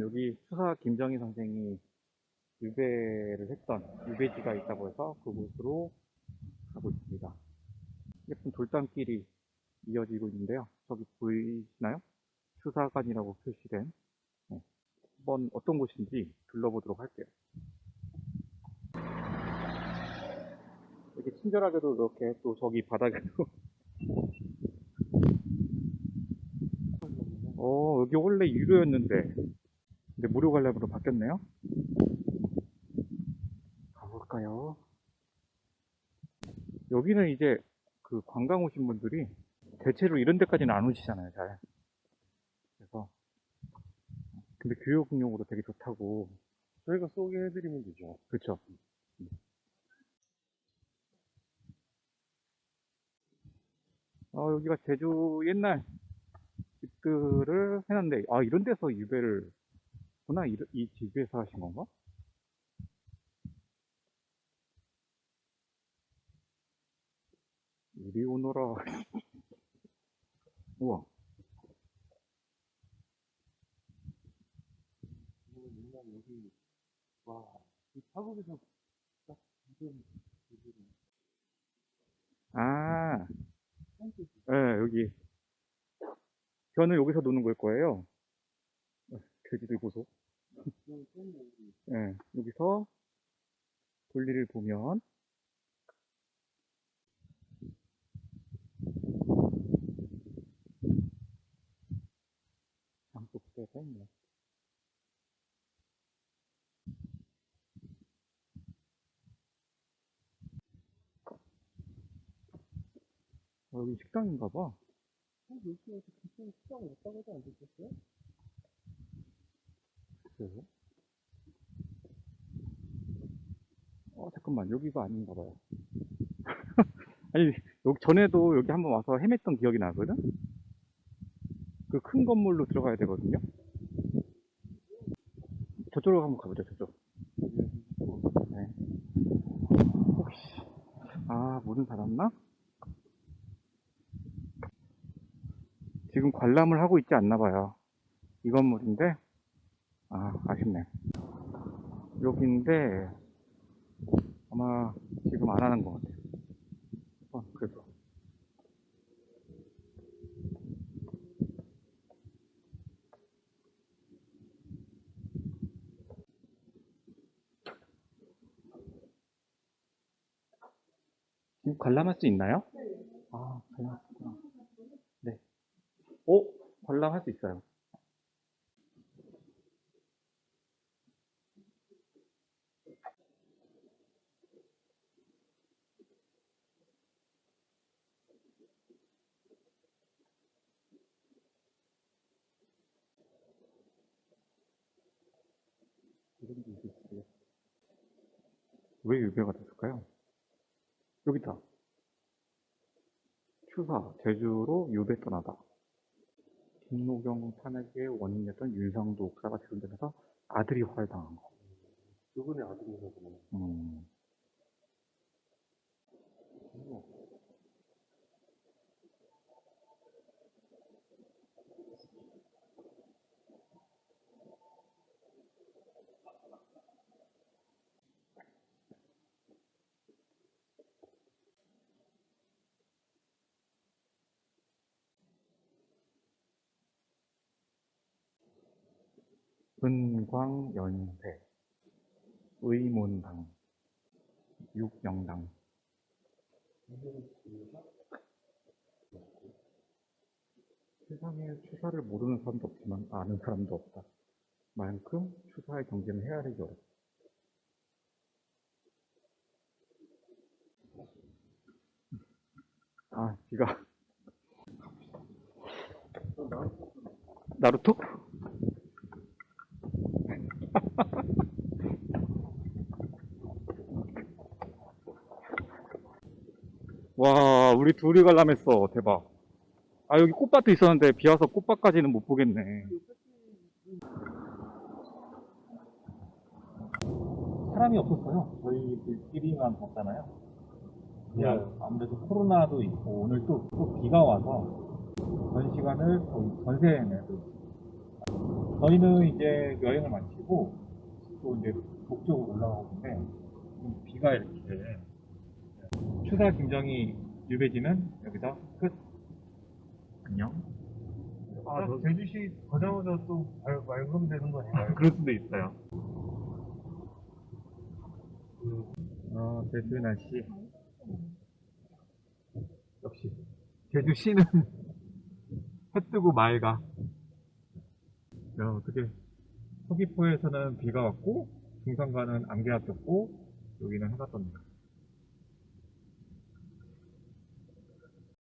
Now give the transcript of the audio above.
여기 수사 김정희 선생이 유배를 했던 유배지가 있다고 해서 그곳으로 가고 있습니다. 예쁜 돌담길이 이어지고 있는데요. 저기 보이시나요? 수사관이라고 표시된 네. 한번 어떤 곳인지 둘러보도록 할게요. 이렇게 친절하게도 이렇게 또 저기 바닥에도 어 여기 원래 유료였는데 근데 무료 관람으로 바뀌었네요. 가볼까요? 여기는 이제 그 관광 오신 분들이 대체로 이런 데까지는 안 오시잖아요, 잘. 그래서 근데 교육용으로 되게 좋다고. 저희가 소개해드리면 되죠. 그렇죠. 어, 여기가 제주 옛날 집들을 해놨는데, 아, 이런 데서 유배를, 구나, 이, 이 집에서 하신 건가? 이리 오너라. 우와. 맨날 여기, 와, 이 타국에서 딱 지금, 아, 예, 여기. 저는 여기서 노는 걸 거예요. 돼지들 여기, 예, 여기서 볼일을 보면 장독대가 있네. 어, 여기 식당인가 봐. 어, 여기에서 기존 식당 왔다 가지 않으셨어요? 글쎄요. 어, 잠깐만, 여기가 아닌가 봐요. 아니, 여기 전에도 여기 한번 와서 헤맸던 기억이 나거든? 그 큰 건물로 들어가야 되거든요? 저쪽으로 한번 가보죠, 저쪽. 네. 혹시, 아, 문은 닫았나? 지금 관람을 하고 있지 않나 봐요. 이 건물인데, 아, 아쉽네. 여기인데, 아마 지금 안 하는 것 같아요. 어, 그래도. 지금 관람할 수 있나요? 아, 관람할 수 있구나. 네. 오, 관람할 수 있어요. 왜 유배가 됐을까요? 여기다. 추사, 제주로 유배 떠나다. 김노경 탄핵의 원인이었던 윤상도 옥사가 재선되면서 아들이 활당한 거. 그분의 아들이거든요. 음. 은광연세, 의문당, 육영당. 세상에 추사를 모르는 사람도 없지만 아는 사람도 없다. 만큼 추사의 경제는 헤아리기 어렵다. 아, 비가. 나루토? 와, 우리 둘이 관람했어. 대박. 아, 여기 꽃밭도 있었는데 비 와서 꽃밭까지는 못 보겠네. 사람이 없었어요. 저희끼리만 봤잖아요. 그냥 아무래도 코로나도 있고 오늘 또, 또 비가 와서 전 시간을 거의 전세 내도 저희는 이제 여행을 마치고 또 이제 북쪽으로 올라가고 있는데 지금 비가 이렇게 추사 김정희 유배지는 여기서 끝. 안녕. 아, 저 제주시 가자마자 또 말, 맑으면 되는 거 아닌가요? 그럴 수도 있어요. 어, 제주 날씨. 역시 제주시는 해 뜨고 맑아. 야, 어떻게 서귀포에서는 비가 왔고 중산가는 안개가 꼈고 여기는 해가 떴네요.